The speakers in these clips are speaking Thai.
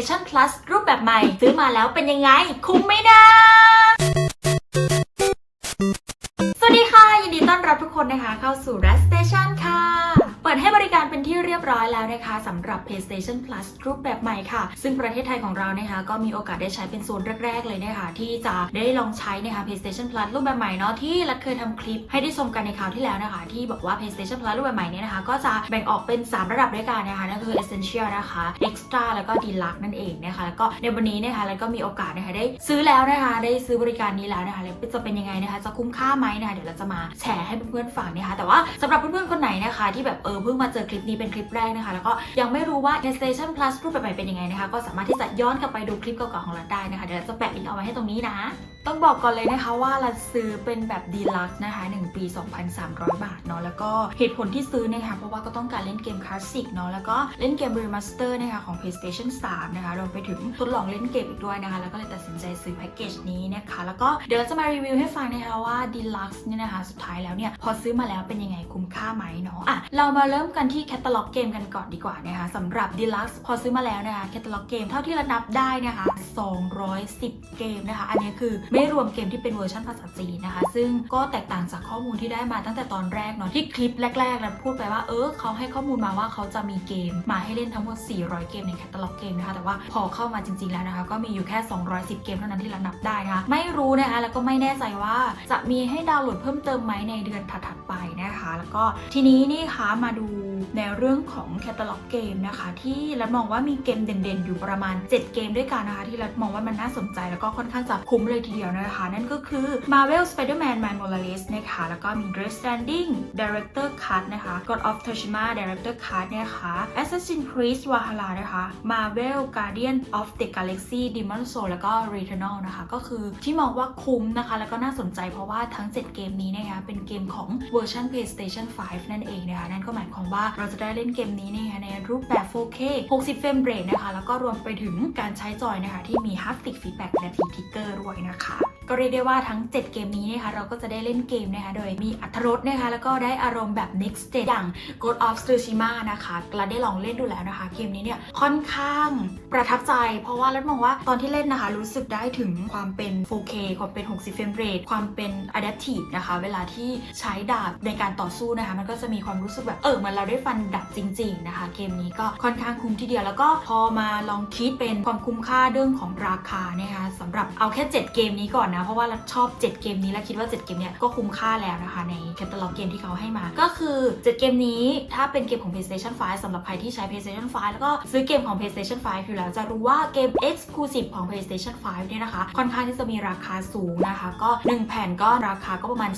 Generation Plus รูปแบบใหม่ ซื้อมาแล้วเป็นยังไง คุ้มไหมนะสวัสดีค่ะ ยินดีต้อนรับทุกคนนะคะ เข้าสู่ r e s Station ค่ะ เปิดให้บ ริการเป็นที่เรียบร้อยแล้วนะคะสำหรับ PlayStation Plus รูปแบบใหม่ค่ะ ซึ่งประเทศไทยของเรานะคะก็มีโอกาสได้ใช้เป็นโซนแรก ๆ เลยนะคะที่จะได้ลองใช้นะคะ PlayStation Plus รูปแบบใหม่เนาะที่รัฐเคยทำคลิปให้ได้ชมกันในคราวที่แล้วนะคะ ที่บอกว่า PlayStation Plus รูปแบบใหม่เนี่ยนะคะก็จะแบ่งออกเป็น 3 ระดับด้วยกันนะคะนั่นคือ Essential นะคะ Extra แล้วก็ Deluxe นั่นเองนะคะแล้วก็ในวันนี้นะคะแล้วก็มีโอกาสนะคะได้ซื้อแล้วนะคะ ได้ซื้อบริการนี้แล้วนะคะแล้วจะเป็นยังไงนะคะ จะคุ้มค่าไหมนะคะเดี๋ยวเราจะมาแชร์ให้เพื่อนๆฟังนะคะแต่ว่าสำหรับเพื่อนๆคนไหนนะคะ ที่แบบเออเพิ่งมาเจอคลิปนี้เป็นคลิปแรกนะคะ แล้วก็ยังไม่รู้ว่า PlayStation Plus รูปแบบใหม่เป็นยังไงนะคะ ก็สามารถที่จะย้อนกลับไปดูคลิปเก่าๆของเราได้นะคะ เดี๋ยวเราจะแปะลิงก์เอาไว้ให้ตรงนี้นะต้องบอกก่อนเลยนะคะว่าเราซื้อเป็นแบบดีลักซ์นะคะ 1 ปี 2,300 บาทเนาะแล้วก็เหตุผลที่ซื้อนะคะเพราะว่าก็ต้องการเล่นเกมคลาสสิกเนาะแล้วก็เล่นเกม Remaster นะคะของ PlayStation 3 นะคะรวมไปถึงทดลองเล่นเกมอีกด้วยนะคะ แล้วก็เลยตัดสินใจซื้อแพ็กเกจนี้นะคะ แล้วก็เดี๋ยวเราจะมารีวิวให้ฟังนะคะว่าดีลักซ์เนี่ยนะคะสุดท้ายแล้วเนี่ยพอซื้อมาแล้วเป็นยังไงคุ้มค่าไหมเนาะอะเรามาเริ่มกันที่แคตตาล็อกเกมกันก่อนดีกว่านะคะสำหรับดีลักซ์พอซื้อมาแล้วนะคะแคตตาล็อกเกมเท่าที่รานับได้นะคะ210 เกมนะคะ อันนี้คือไม่รวมเกมที่เป็นเวอร์ชันภาษาจีนนะคะ ซึ่งก็แตกต่างจากข้อมูลที่ได้มาตั้งแต่ตอนแรกเนาะที่คลิปแรกๆเราพูดไปว่าเออเขาให้ข้อมูลมาว่าเขาจะมีเกมมาให้เล่นทั้งหมด 400 เกมในแคตตาล็อกเกมนะคะ แต่ว่าพอเข้ามาจริงๆแล้วนะคะ ก็มีอยู่แค่ 210 เกมเท่านั้นที่เรานับได้นะคะ ไม่รู้นะคะ แล้วก็ไม่แน่ใจว่าจะมีให้ดาวน์โหลดเพิ่มเติมไหมในเดือนถัดๆไปนะคะ แล้วก็ทีนี้นี่คะมาดูในเรื่องของแคตตาล็อกเกมนะคะ ที่รัฐมองว่ามีเกมเด่นๆ อยู่ประมาณ 7 เกมด้วยกันนะคะ ที่รัฐมองว่ามันน่าสนใจแล้วก็ค่อนข้างจะคุ้มเลยทีเดียวียวนะคะ นั่นก็คือ Marvel Spider-Man Miles Morales นะคะ แล้วก็มี Death Stranding Director Cut นะคะ God of Tsushima Director Cut นะคะ Assassin's Creed Valhalla นะคะ Marvel Guardian of the Galaxy Demon Soul แล้วก็ Returnal นะคะ ก็คือที่มองว่าคุ้มนะคะ แล้วก็น่าสนใจเพราะว่าทั้ง 7 เกมนี้นะคะ เป็นเกมของเวอร์ชัน PlayStation 5 นั่นเองนะคะ นั่นก็หมายความว่าเราจะได้เล่นเกมนี้นะคะในรูปแบบ 4K 60 เฟรมเรทนะคะ แล้วก็รวมไปถึงการใช้จอยนะคะ ที่มี Haptic Feedback และ T Trigger ด้วยนะคะ ก็เรียกได้ว่าทั้ง 7 เกมนี้นะคะเราก็จะได้เล่นเกมนะคะโดยมีอัตรสนะคะแล้วก็ได้อารมณ์แบบ next stage อย่าง God of Tsushima นะคะเราได้ลองเล่นดูแล้วนะคะ เกมนี้เนี่ยค่อนข้างประทับใจ เพราะว่าแล้วมองว่าตอนที่เล่นนะคะ รู้สึกได้ถึงความเป็น 4K ความเป็น 60 เฟรมเรทความเป็น adaptive นะคะ เวลาที่ใช้ดาบในการต่อสู้นะคะ มันก็จะมีความรู้สึกแบบเออเหมือนเราได้ฟันดาบจริง ๆ นะคะ เกมนี้ก็ค่อนข้างคุ้มทีเดียวแล้วก็พอมาลองคิดเป็นความคุ้มค่าเรื่องของราคานะคะสำหรับเอาแค่ 7 เกมนี้ก่อนนะเพราะว่าเราชอบ 7 เกมนี้และคิดว่า 7 เกมเนี้ยก็คุ้มค่าแล้วนะคะ ในแคตตาล็อกเกมที่เขาให้มา ก็คือ 7 เกมนี้ถ้าเป็นเกมของ PlayStation 5สำหรับใครที่ใช้ PlayStation 5 แล้วก็ซื้อเกมของ PlayStation 5 อยู่แล้วจะรู้ว่าเกม Exclusive ของ PlayStation 5 เนี่ยนะคะ ค่อนข้างที่จะมีราคาสูงนะคะ ก็ 1 แผ่นก็ราคาก็ประมาณ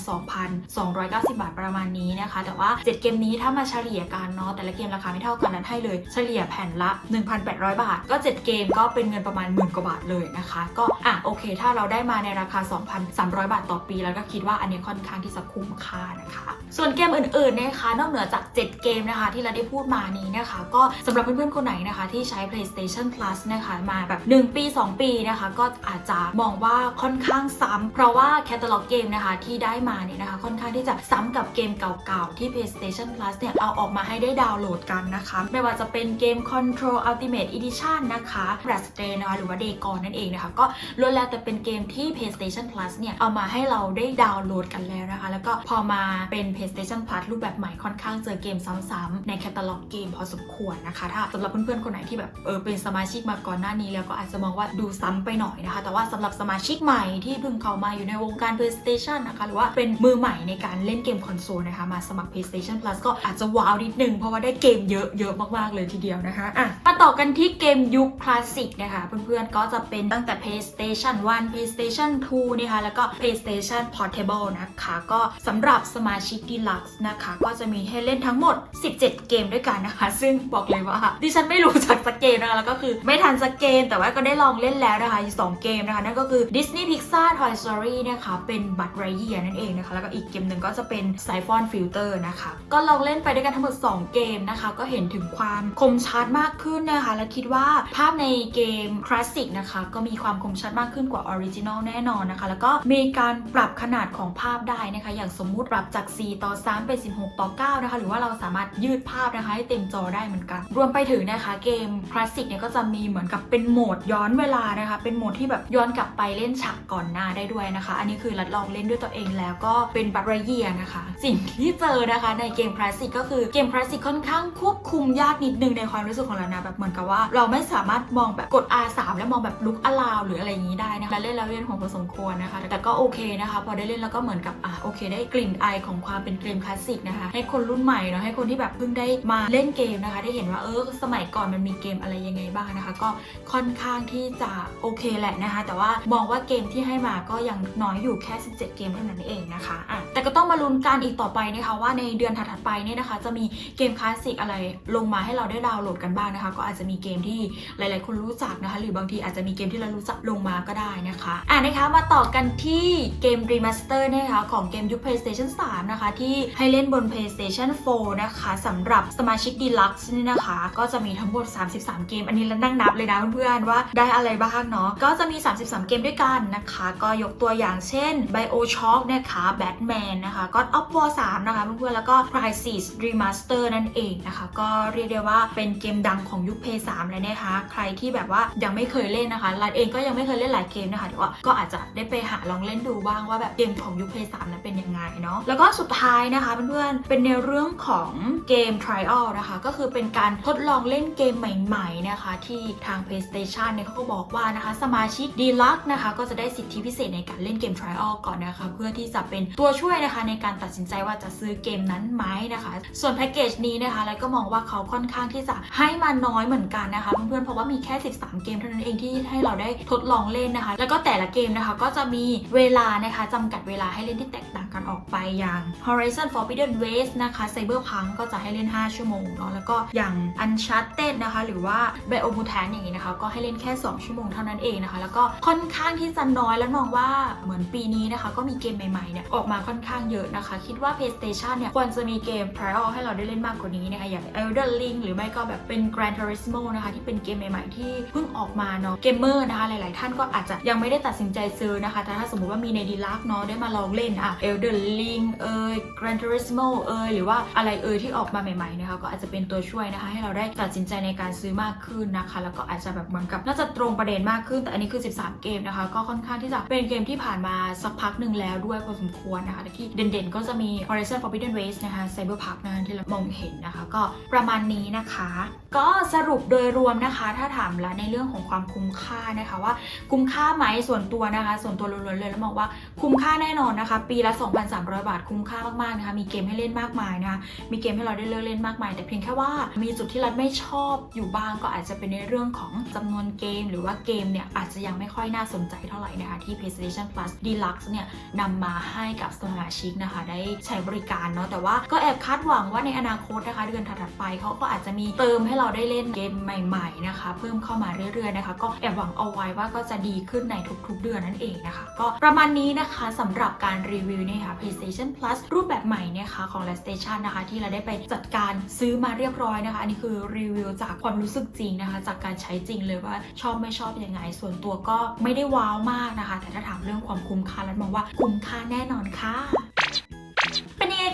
2,290 บาทประมาณนี้นะคะ แต่ว่า 7 เกมนี้ถ้ามาเฉลี่ยกันเนาะแต่ละเกมราคาไม่เท่ากันนั้นให้เลยเฉลี่ยแผ่นละ 1,800 บาท ก็ 7 เกมก็เป็นเงินประมาณหมื่นกว่าบาทเลยนะคะ ก็อะโอเค ถ้าเราได้มาในราคา2,300 บาทต่อปี แล้วก็คิดว่าอันนี้ค่อนข้างที่จะคุ้มค่านะคะ ส่วนเกมอื่นๆนะคะนอกเหนือจาก 7 เกมนะคะที่เราได้พูดมานี้นะคะก็สำหรับเพื่อนๆคนไหนนะคะที่ใช้ PlayStation Plus นะคะมาแบบ 1 ปี 2 ปีนะคะก็อาจจะมองว่าค่อนข้างซ้ำเพราะว่าแคตตาล็อกเกมนะคะที่ได้มาเนี่ยนะคะค่อนข้างที่จะซ้ำกับเกมเก่าๆที่ PlayStation Plus เนี่ยเอาออกมาให้ได้ดาวน์โหลดกันนะคะ ไม่ว่าจะเป็นเกม Control Ultimate Edition นะคะ r a s t a y นะคะหรือว่า Dagon นั่นเองนะคะก็ล้วนแล้วแต่เป็นเกมที่ PlayStation Plus เนี่ยเอามาให้เราได้ดาวน์โหลดกันแล้วนะคะ แล้วก็พอมาเป็น PlayStation Plus รูปแบบใหม่ค่อนข้างเจอเกมซ้ำๆในแคตตาล็อกเกมพอสมควรนะคะถ้าสำหรับเพื่อนๆ คนไหนที่แบบเออเป็นสมาชิกมาก่อนหน้านี้ แล้วก็อาจจะมองว่าดูซ้ำไปหน่อยนะคะ แต่ว่าสำหรับสมาชิกใหม่ที่เพิ่งเข้ามาอยู่ในวงการ PlayStation นะคะหรือว่าเป็นมือใหม่ในการเล่นเกมคอนโซลนะคะมาสมัคร PlayStation Plus ก็อาจจะว้าวนิดนึงเพราะว่าได้เกมเยอะเยอะมากๆเลยทีเดียวนะคะอะมาต่อกันที่เกมยุคคลาสสิกนะคะเพื่อนๆก็จะเป็นตั้งแต่ PlayStation 1 PlayStation 2 นะคะ แล้วก็ PlayStation Portable นะคะ ก็สำหรับสมาชิก Deluxe นะคะ ก็จะมีให้เล่นทั้งหมด 17 เกมด้วยกันนะคะ ซึ่งบอกเลยว่า ดิฉันไม่รู้จักสักเกมนะคะ แล้วก็คือไม่ทันสักเกม แต่ว่าก็ได้ลองเล่นแล้วนะคะอยู่สองเกมนะคะ นั่นก็คือ Disney Pixar Toy Story นะคะ เป็นบัตรไรเยียนั่นเองนะคะ แล้วก็อีกเกมหนึ่งก็จะเป็น Siphon Filter นะคะ ก็ลองเล่นไปด้วยกันทั้งหมด 2 เกมนะคะ ก็เห็นถึงความคมชัดมากขึ้นนะคะ และคิดว่าภาพในเกมคลาสสิกนะคะ ก็มีความคมชัดมากขึ้นกว่าออริจินอลแน่นอนนะคะ แล้วก็มีการปรับขนาดของภาพได้นะคะ อย่างสมมุติปรับจาก 4 ต่อ 3 เป็น 16 ต่อ 9 นะคะ หรือว่าเราสามารถยืดภาพนะคะให้เต็มจอได้เหมือนกัน รวมไปถึงนะคะเกมคลาสสิกเนี่ยก็จะมีเหมือนกับเป็นโหมดย้อนเวลานะคะ เป็นโหมดที่แบบย้อนกลับไปเล่นฉากก่อนหน้าได้ด้วยนะคะ อันนี้คือรัดลองเล่นด้วยตัวเองแล้วก็เป็นบัตรเยียนะคะ สิ่งที่เจอนะคะในเกมคลาสสิกก็คือเกมคลาสสิกค่อนข้างควบคุมยากนิดนึงในความรู้สึกของเรานะแบบเหมือนกับว่า เราไม่สามารถมองแบบกด R3 แล้วมองแบบลุกอลาวหรืออะไรอย่างนี้ได้นะคะเล่นแล้วเล่นของพอสมควรนะคะ แต่ก็โอเคนะคะ พอได้เล่นแล้วก็เหมือนกับอะโอเค ได้กลิ่นไอของความเป็นเกมคลาสสิกนะคะ ให้คนรุ่นใหม่เนาะให้คนที่แบบเพิ่งได้มาเล่นเกมนะคะ ได้เห็นว่าเออสมัยก่อนมันมีเกมอะไรยังไงบ้างนะคะ ก็ค่อนข้างที่จะโอเคแหละนะคะ แต่ว่ามองว่าเกมที่ให้มาก็ยังน้อยอยู่แค่ 17 เกมเท่านั้นเองนะคะอะแต่ก็ต้องมาลุ้นกันอีกต่อไปนะคะว่าในเดือนถัดๆไปเนี่ยนะคะ จะมีเกมคลาสสิกอะไรลงมาให้เราได้ดาวน์โหลดกันบ้างนะคะ ก็อาจจะมีเกมที่หลาย ๆ คนรู้จักนะคะ หรือบางทีอาจจะมีเกมที่เรารู้จักลงมาก็ได้นะคะอะนะคะมาต่อกันที่เกมรีมาสเตอร์นะคะของเกมยุค PlayStation 3 นะคะ ที่ให้เล่นบน PlayStation 4 นะคะสำหรับสมาชิก Deluxe นี่นะคะ ก็จะมีทั้งหมด 33 เกม อันนี้เรานั่งนับเลยนะเพื่อนๆว่าได้อะไรบ้างเนาะก็จะมี 33 เกมด้วยกันนะคะ ก็ยกตัวอย่างเช่น BioShock นะคะ Batman นะคะ God of War 3 นะคะเพื่อนๆแล้วก็ Crysis Remaster นั่นเองนะคะ ก็เรียกได้ว่าเป็นเกมดังของยุค PS 3 เลยนะคะ ใครที่แบบว่ายังไม่เคยเล่นนะคะรันเองก็ยังไม่เคยเล่นหลายเกมนะคะแต่ว่าก็อาจจะได้ไปหาลองเล่นดูบ้างว่าแบบเกมของยุค PS 3นั้นเป็นยังไงเนาะแล้วก็สุดท้ายนะคะเพื่อนๆเป็นในเรื่องของเกม Trial นะคะ ก็คือเป็นการทดลองเล่นเกมใหม่ ๆ นะคะ ที่ทาง PlayStation เนี่ยเขาก็บอกว่านะคะ สมาชิก Deluxe นะคะ ก็จะได้สิทธิพิเศษในการเล่นเกม Trial ก่อนนะคะ เพื่อที่จะเป็นตัวช่วยนะคะ ในการตัดสินใจว่าจะซื้อเกมนั้นไหมนะคะ ส่วนแพ็กเกจนี้นะคะแล้วก็มองว่าเขาค่อนข้างที่จะให้มาน้อยเหมือนกันนะคะเพื่อนๆเพราะว่ามีแค่ 13 เกมเท่านั้นเองที่ให้เราได้ทดลองเล่นนะคะ แล้วก็แต่ละเกมนะคะก็จะมีเวลานะคะจำกัดเวลาให้เล่นที่แตกต่างกันออกไปอย่าง Horizon Forbidden West นะคะ Cyberpunk ก็จะให้เล่น 5 ชั่วโมงเนาะแล้วก็อย่าง Uncharted นะคะ หรือว่า Biomutant อย่างนี้นะคะ ก็ให้เล่นแค่ 2 ชั่วโมงเท่านั้นเองนะคะ แล้วก็ค่อนข้างที่จะน้อยแล้วมองว่าเหมือนปีนี้นะคะ ก็มีเกมใหม่ๆเนี่ยออกมาค่อนข้างเยอะนะคะ คิดว่า PlayStation เนี่ยควรจะมีเกม Trial ให้เราได้เล่นมากกว่านี้นะคะอย่าง Elden Ring หรือไม่ก็แบบเป็น Gran Turismo นะคะที่เป็นเกมใหม่ๆที่เพิ่งออกมาเนาะเกมเมอร์นะคะหลายๆ ท่านก็อาจจะยังไม่ได้ตัดสินใจซอนะคะ แต่ถ้าสมมติว่ามีในดีลักเนาะได้มาลองเล่นอะ Elden Ring เอ่ย Gran Turismo เอ่ยหรือว่าอะไรเอ่ยที่ออกมาใหม่ๆนะคะก็อาจจะเป็นตัวช่วยนะคะ ให้เราได้ตัดสินใจในการซื้อมากขึ้นนะคะ แล้วก็อาจจะแบบเหมือนกับน่าจะตรงประเด็นมากขึ้น แต่อันนี้คือ 13 เกมนะคะ ก็ค่อนข้างที่จะเป็นเกมที่ผ่านมาสักพักหนึ่งแล้วด้วยพอสมควรนะคะ ที่เด่นๆ ก็จะมี Horizon Forbidden West นะคะ Cyberpunk นะคะที่เรามองเห็นนะคะ ก็ประมาณนี้นะคะ ก็สรุปโดยรวมนะคะ ถ้าถามแล้วในเรื่องของความคุ้มค่านะคะว่าคุ้มค่าไหมส่วนตัวนะคะส่วนตัวล้วนๆเลยแล้วมองว่าคุ้มค่าแน่นอนนะคะ ปีละ 2,300 บาทคุ้มค่ามากๆนะคะมีเกมให้เล่นมากมายนะคะมีเกมให้เราได้เลือกเล่นมากมาย แต่เพียงแค่ว่ามีจุดที่รัฐไม่ชอบอยู่บ้างก็อาจจะเป็นในเรื่องของจำนวนเกม หรือว่าเกมเนี่ยอาจจะยังไม่ค่อยน่าสนใจเท่าไหร่นะคะที่ PlayStation Plus Deluxe เนี่ยนำมาให้กับสมาชิกนะคะ ได้ใช้บริการเนาะแต่ว่าก็แอบคาดหวังว่าในอนาคตนะคะ เดือนถัดไปเขาก็อาจจะมีเติมให้เราได้เล่นเกมใหม่ ๆนะคะ เพิ่มเข้ามาเรื่อยๆนะคะ ก็แอบหวังเอาไว้ว่าก็จะดีขึ้นในทุกๆเดือนนั่นเองนะคะ ก็ประมาณนี้นะคะสำหรับการรีวิวเนี่ยค่ะ PlayStation Plus รูปแบบใหม่เนี่ยค่ะของ Last Station นะคะ ที่เราได้ไปจัดการซื้อมาเรียบร้อยนะคะ อันนี้คือรีวิวจากความรู้สึกจริงนะคะ จากการใช้จริงเลยว่าชอบไม่ชอบยังไง ส่วนตัวก็ไม่ได้ว้าวมากนะคะ แต่ถ้าถามเรื่องความคุ้มค่าแล้วมองว่าคุ้มค่าแน่นอนค่ะ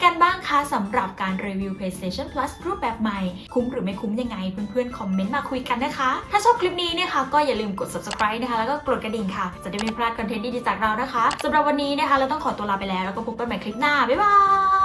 กันบ้างคะสำหรับการรีวิว PlayStation Plus รูปแบบใหม่ คุ้มหรือไม่คุ้มยังไง เพื่อนๆ คอมเมนต์มาคุยกันนะคะ ถ้าชอบคลิปนี้นะคะ ก็อย่าลืมกด subscribe นะคะ แล้วก็กดกระดิ่งค่ะ จะได้ไม่พลาดคอนเทนต์ดีๆจากเรานะคะสำหรับวันนี้นะคะ เราต้องขอตัวลาไปแล้ว แล้วก็พบกันใหม่คลิปหน้า บ๊ายบาย